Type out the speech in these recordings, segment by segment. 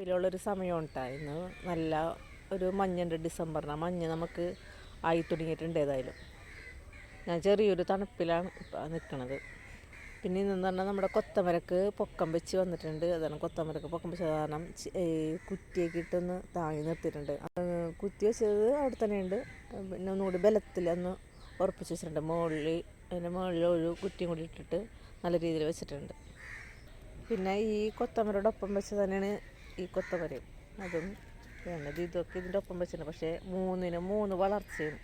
ഇതിലുള്ളൊരു സമയം ഉണ്ടായിരുന്നു നല്ല ഒരു മഞ്ഞുണ്ട് ഡിസംബറിന് മഞ്ഞ് നമുക്ക് ആയി തുടങ്ങിയിട്ടുണ്ട് ഏതായാലും. ഞാൻ ചെറിയൊരു തണുപ്പിലാണ് ഇപ്പം നിൽക്കുന്നത് പിന്നെ ഇന്നെന്ന് പറഞ്ഞാൽ നമ്മുടെ കൊത്തമരക്ക് പൊക്കം വെച്ച് വന്നിട്ടുണ്ട്. അതാണ് കൊത്തമരക്ക് പൊക്കം വെച്ച കാരണം കുറ്റിയൊക്കെ ഇട്ടൊന്ന് താങ്ങി നിർത്തിയിട്ടുണ്ട്. കുറ്റി വെച്ചത് അവിടെ തന്നെയുണ്ട്. പിന്നെ ഒന്നുകൂടി ബലത്തിൽ ഒന്ന് ഉറപ്പിച്ച് വെച്ചിട്ടുണ്ട്. മുകളിൽ അതിന്റെ മുകളിൽ ഒരു കുറ്റിയും കൂടി ഇട്ടിട്ട് നല്ല രീതിയിൽ വെച്ചിട്ടുണ്ട്. പിന്നെ ഈ കൊത്തമരയോടൊപ്പം വെച്ച് തന്നെയാണ് ഈ കൊത്തവരയും അതും വേണ്ടത് ഇതൊക്കെ ഇതിന്റെ ഒപ്പം വെച്ചിട്ടുണ്ട്. പക്ഷേ മൂന്നിന് മൂന്ന് വളർച്ചയും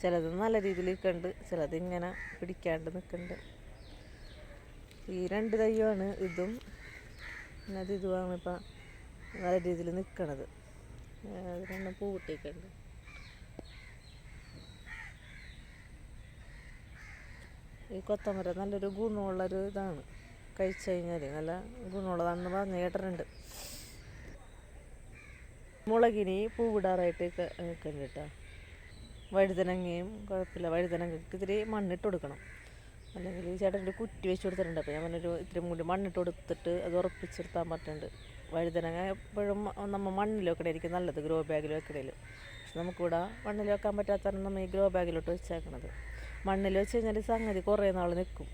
ചിലത് നല്ല രീതിയിൽ നിൽക്കുന്നുണ്ട് ചിലത് ഇങ്ങനെ പിടിക്കാണ്ട് നിൽക്കുന്നുണ്ട്. ഈ രണ്ട് തയ്യുമാണ് ഇതും. പിന്നെ അത് ഇതുമാണ് ഇപ്പം നല്ല രീതിയിൽ നിൽക്കണത്. രണ്ടും കിട്ടിയിട്ടുണ്ട് ഈ കൊത്തമര നല്ലൊരു ഗുണമുള്ളൊരു ഇതാണ്. കഴിച്ചു കഴിഞ്ഞാൽ നല്ല ഗുണമുള്ളതാണെന്ന് പറഞ്ഞ് കേട്ടിട്ടുണ്ട്. മുളകിന് പൂവിടാറായിട്ട് നിൽക്കുന്നുണ്ട് കേട്ടോ വഴുതനങ്ങയും കുഴപ്പമില്ല വഴുതനങ്ങക്ക് ഇത്തിരി മണ്ണിട്ട് കൊടുക്കണം. അല്ലെങ്കിൽ ചേട്ടന്റെ കുറ്റി വെച്ച് കൊടുത്തിട്ടുണ്ട്. അപ്പോൾ ഞാൻ പറഞ്ഞൊരു ഇത്തിരി കൂടി മണ്ണിട്ട് കൊടുത്തിട്ട് അത് ഉറപ്പിച്ചെടുത്താൻ പറ്റുന്നുണ്ട് വഴുതനങ്ങ എപ്പോഴും നമ്മൾ മണ്ണിൽ വെക്കണമായിരിക്കും നല്ലത് ഗ്രോ ബാഗിൽ വെക്കണേൽ പക്ഷെ നമുക്കിവിടെ മണ്ണിൽ വെക്കാൻ പറ്റാത്ത നമ്മൾ ഈ ഗ്രോ ബാഗിലോട്ട് വെച്ചേക്കണത്. മണ്ണിൽ വെച്ച് കഴിഞ്ഞാൽ സംഗതി കുറേ നാൾ നിൽക്കും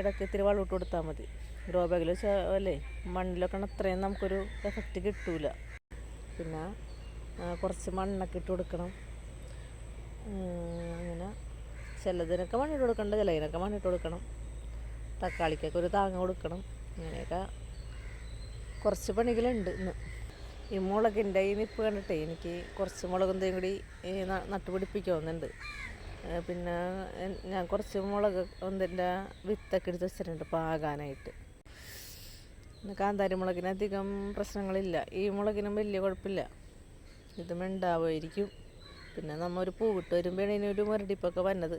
ഇടയ്ക്ക് ഇത്തിരി ഇട്ട് കൊടുത്താൽ മതി. ഗ്രോ ബാഗിൽ വെച്ചാൽ അല്ലേ? മണ്ണിൽ വെക്കണ അത്രയും നമുക്കൊരു എഫക്റ്റ് കിട്ടൂല. പിന്നെ കുറച്ച് മണ്ണൊക്കെ ഇട്ട് കൊടുക്കണം. അങ്ങനെ. ചിലതിനൊക്കെ മണ്ണിട്ട് കൊടുക്കണ്ട ചിലതിനൊക്കെ മണ്ണിട്ട് കൊടുക്കണം. തക്കാളിക്കൊക്കെ ഒരു താങ്ങ കൊടുക്കണം. അങ്ങനെയൊക്കെ കുറച്ച് പണികളുണ്ട് ഇന്ന്. ഈ മുളകിന്റെ ഈ നിപ്പ് കണ്ടിട്ടേ എനിക്ക് കുറച്ച് മുളകും തേയും കൂടി നട്ടുപിടിപ്പിക്കുന്നുണ്ട് പിന്നെ ഞാൻ കുറച്ച് മുളക് ഒന്നിന്റെ വിത്തൊക്കെ എടുത്ത് വെച്ചിട്ടുണ്ട് പാകാനായിട്ട് കാന്താരി മുളകിന് അധികം പ്രശ്നങ്ങളില്ല. ഈ മുളകിനും വലിയ കുഴപ്പമില്ല. ഇതും ഉണ്ടാവുമായിരിക്കും. പിന്നെ നമ്മ ഒരു പൂവിട്ട് വരുമ്പോഴാണ് ഒരു മുരടിപ്പൊക്കെ വന്നത്.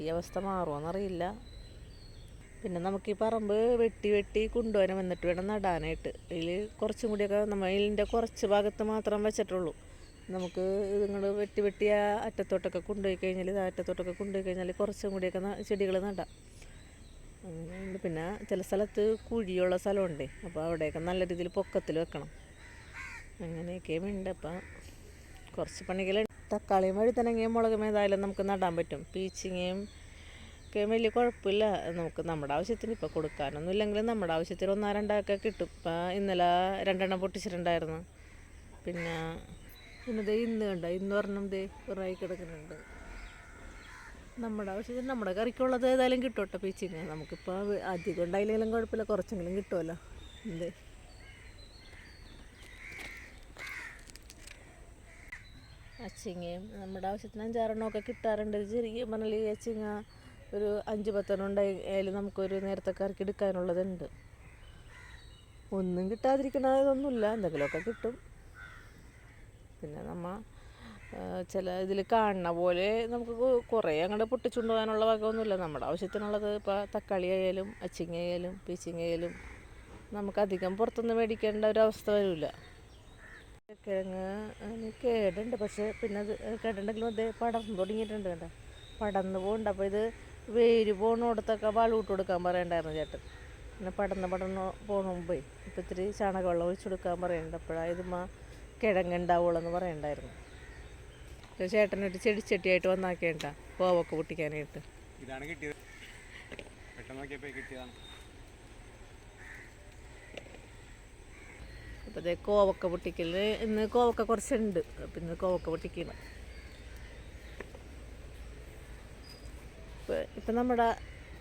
ഈ അവസ്ഥ മാറുമോയെന്നറിയില്ല പിന്നെ നമുക്ക് ഈ പറമ്പ് വെട്ടി വെട്ടി കൊണ്ടുവരാൻ വന്നിട്ട് വേണം നടാനായിട്ട്. ഇതിൽ കുറച്ചും കൂടിയൊക്കെ നമ്മൾ ഇതിന്റെ കുറച്ച് ഭാഗത്ത് മാത്രം വെച്ചിട്ടുള്ളൂ. നമുക്ക് ഇതുങ്ങൾ വെട്ടി വെട്ടി ആ അറ്റത്തോട്ടൊക്കെ കൊണ്ടുപോയി കഴിഞ്ഞാൽ ഇത് അറ്റത്തോട്ടൊക്കെ കൊണ്ടുപോയി കഴിഞ്ഞാൽ കുറച്ചും കൂടിയൊക്കെ ചെടികൾ നടാം. പിന്നെ ചില സ്ഥലത്ത് കുഴിയുള്ള സ്ഥലമുണ്ട്. അപ്പോൾ അവിടെയൊക്കെ നല്ല രീതിയിൽ പൊക്കത്തിൽ വെക്കണം. അങ്ങനെയൊക്കെ ഉണ്ട്. അപ്പം കുറച്ച് പണികൾ തക്കാളിയും വഴുതനങ്ങയും മുളകും ഏതായാലും നമുക്ക് നടാൻ പറ്റും. പീച്ചിങ്ങയും ഒക്കെ വലിയ കുഴപ്പമില്ല. നമുക്ക് നമ്മുടെ ആവശ്യത്തിന് ഇപ്പോൾ കൊടുക്കാനൊന്നും ഇല്ലെങ്കിലും നമ്മുടെ ആവശ്യത്തിന് ഒന്നാ രണ്ടൊക്കെ കിട്ടും. ഇപ്പം ഇന്നലെ രണ്ടെണ്ണം പൊട്ടിച്ചിട്ടുണ്ടായിരുന്നു. പിന്നെ പിന്നെ ഇന്ന് കണ്ട? ഇന്ന് ഒരെണ്ണം ദേ ഒരായി കിടക്കുന്നുണ്ട്. നമ്മുടെ ആവശ്യത്തിന് നമ്മുടെ കറിക്കുള്ളത് ഏതായാലും കിട്ടും പീച്ചിങ്ങ നമുക്കിപ്പോൾ അധികം ഉണ്ടായില്ലെങ്കിലും കുഴപ്പമില്ല. കുറച്ചെങ്കിലും കിട്ടുമല്ലോ. എന്തേ? അച്ചിങ്ങയും നമ്മുടെ ആവശ്യത്തിന് അഞ്ചാറെണ്ണമൊക്കെ കിട്ടാറുണ്ട്. ചെറിയ മണലി അച്ചിങ്ങ ഒരു അഞ്ച് പത്തെണ്ണം ഉണ്ടായാലും നമുക്കൊരു നേരത്തെ കറിക്ക് എടുക്കാനുള്ളതുണ്ട്. ഒന്നും കിട്ടാതിരിക്കണതൊന്നുമില്ല എന്തെങ്കിലുമൊക്കെ കിട്ടും. പിന്നെ നമ്മ ആ, ചില ഇതിൽ കാണുന്ന പോലെ നമുക്ക് കുറേ അങ്ങോട്ട് പൊട്ടിച്ചുകൊണ്ട് പോകാനുള്ള വകയൊന്നുമില്ല. നമ്മുടെ ആവശ്യത്തിനുള്ളത് ഇപ്പോൾ തക്കാളി ആയാലും അച്ചിങ്ങ ആയാലും പീച്ചിങ്ങ ആയാലും നമുക്കധികം പുറത്തുനിന്ന് മേടിക്കേണ്ട ഒരു അവസ്ഥ വരില്ല കിഴങ്ങ് കേടുണ്ട്. പക്ഷേ പിന്നെ അത് കേടുണ്ടെങ്കിലും അത് പടർന്നു തുടങ്ങിയിട്ടുണ്ട് കേട്ടോ പടർന്നു പോകുന്നുണ്ട് അപ്പോൾ ഇത് വേര് പോകണോടത്തൊക്കെ വളം ഇട്ട് കൊടുക്കാൻ പറയണ്ടായിരുന്നു ചേട്ടൻ. പിന്നെ പടർന്ന് പടർന്ന് പോകണ മുമ്പേ ഇപ്പം ഇത്തിരി ചാണകവെള്ളം ഒഴിച്ചു കൊടുക്കാൻ പറയുന്നുണ്ട് അപ്പോഴാണ് ഇതുമ്മ കിഴങ്ങുണ്ടാവുള്ളൂ എന്ന് പറയണ്ടായിരുന്നു. ചേട്ടനൊരു ചെടിച്ചട്ടിയായിട്ട് വന്നാക്കേണ്ട. കോവൊക്കെ പൊട്ടിക്കാനായിട്ട്. ഇതാണ് കിട്ടിയത്. പെട്ടെന്ന് നോക്കിയപ്പോൾ കിട്ടിയതാണ്. അപ്പോൾ ഇതേ കോവക്ക പൊട്ടിക്കൽ ഇന്ന് കോവക്ക കുറച്ചുണ്ട്. അപ്പം ഇന്ന് കോവക്ക പൊട്ടിക്കണം. ഇപ്പം ഇപ്പം നമ്മുടെ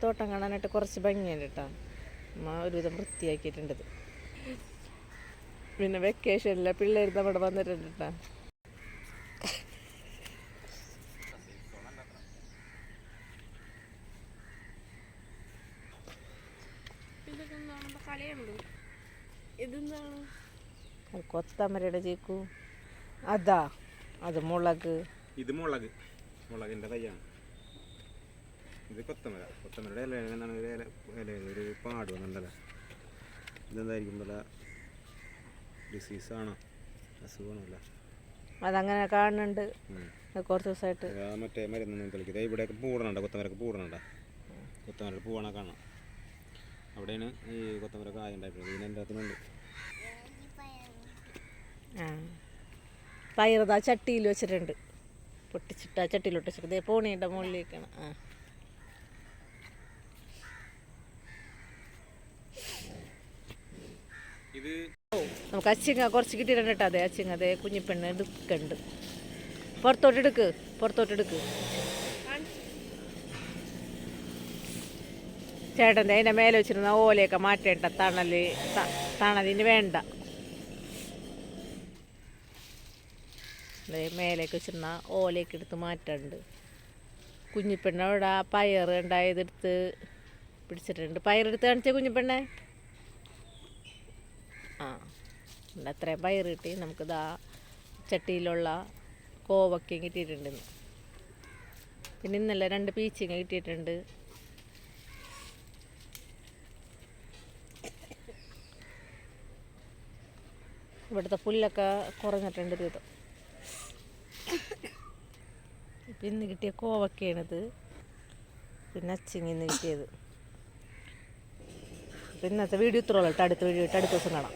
തോട്ടം കാണാനായിട്ട് കുറച്ച് ഭംഗിയുണ്ട് കേട്ടോ അമ്മ ഒരുവിധം വൃത്തിയാക്കിയിട്ടുണ്ടത്. പിന്നെ വെക്കേഷനിലെ പിള്ളേർ നമ്മുടെ വന്നിട്ടുണ്ട് കേട്ടോ ഇതെന്താണ്? കൊത്തമരയുടെ ചീക്കു. അതാ അത് മുളക്. ഇത് മുളക്. മുളകിന്റെ തയ്യാണ് ഇത് കൊത്തമര. കൊത്തമരയുടെ ഇല എന്താണ് ഒരു ഇല ഇല ഒരു പാട് വന്നിട്ടുണ്ടല്ലോ? ഇതെന്തായിരിക്കും വല്ല ഡിസീസാണോ അസുഖമാണല്ലോ അതങ്ങനെ കാണുന്നുണ്ട്. കുറച്ച് ദിവസമായിട്ട്. മറ്റേ മരുന്നൊന്നും കളിക്കുക ഇവിടെയൊക്കെ പൂടണുണ്ടോ. കൊത്തമരക്ക് പൂടണുണ്ടോ. കൊത്തമര പൂവണ കാണാം? അവിടെയാണ് ഈ കൊത്തമര കായ ഉണ്ടായിട്ടുള്ളത് ഇതിന് എന്റെ അകത്തുണ്ട് ആ. ചട്ടിയിൽ വെച്ചിട്ടുണ്ട്. പൊട്ടിച്ചിട്ട് ആ ചട്ടിയിലോട്ട് വെച്ചിട്ട്. പോണിയുടെ മുകളിലേക്കാണ് ആ. നമുക്ക് അച്ചിങ്ങ കുറച്ച് കിട്ടിയിട്ടുണ്ട് കേട്ടോ. അതെ അച്ചിങ്ങ അതെ കുഞ്ഞിപ്പെണ്ണ് എടുക്കുന്നുണ്ട് പുറത്തോട്ട് എടുക്ക് പുറത്തോട്ട് എടുക്ക്. ചേട്ടന്റെ അതിന്റെ മേലെ വെച്ചിരുന്ന ഓലയൊക്കെ മാറ്റേണ്ട തണൽ തണലിന് വേണ്ട. മേലേക്ക് വെച്ചിരുന്ന ഓലയൊക്കെ എടുത്ത് മാറ്റുന്നുണ്ട് കുഞ്ഞിപ്പെണ്ണ അവിടെ പയർ ഉണ്ടായതെടുത്ത് പിടിച്ചിട്ടുണ്ട്. പയറെടുത്ത് കാണിച്ച കുഞ്ഞിപ്പെണ്ണെ? ആ അത്രയും പയർ കിട്ടി? നമുക്കിതാ ചട്ടിയിലുള്ള കോവക്കയും കിട്ടിയിട്ടുണ്ട്. പിന്നെ ഇന്നലെ രണ്ട് പീച്ചിങ്ങ കിട്ടിയിട്ടുണ്ട്. ഇവിടുത്തെ പുല്ലൊക്കെ കുറഞ്ഞിട്ടുണ്ട് ഒരു വിധം. ഇപ്പം ഇന്ന് കിട്ടിയ കോവക്കയാണിത്. പിന്നെ അച്ചിങ്ങിന്ന് കിട്ടിയത്. പിന്നത്തെ വീഡിയോ ഇത്രയുള്ളൂ അടുത്ത വീഡിയോ അടുത്ത ദിവസം കാണാം.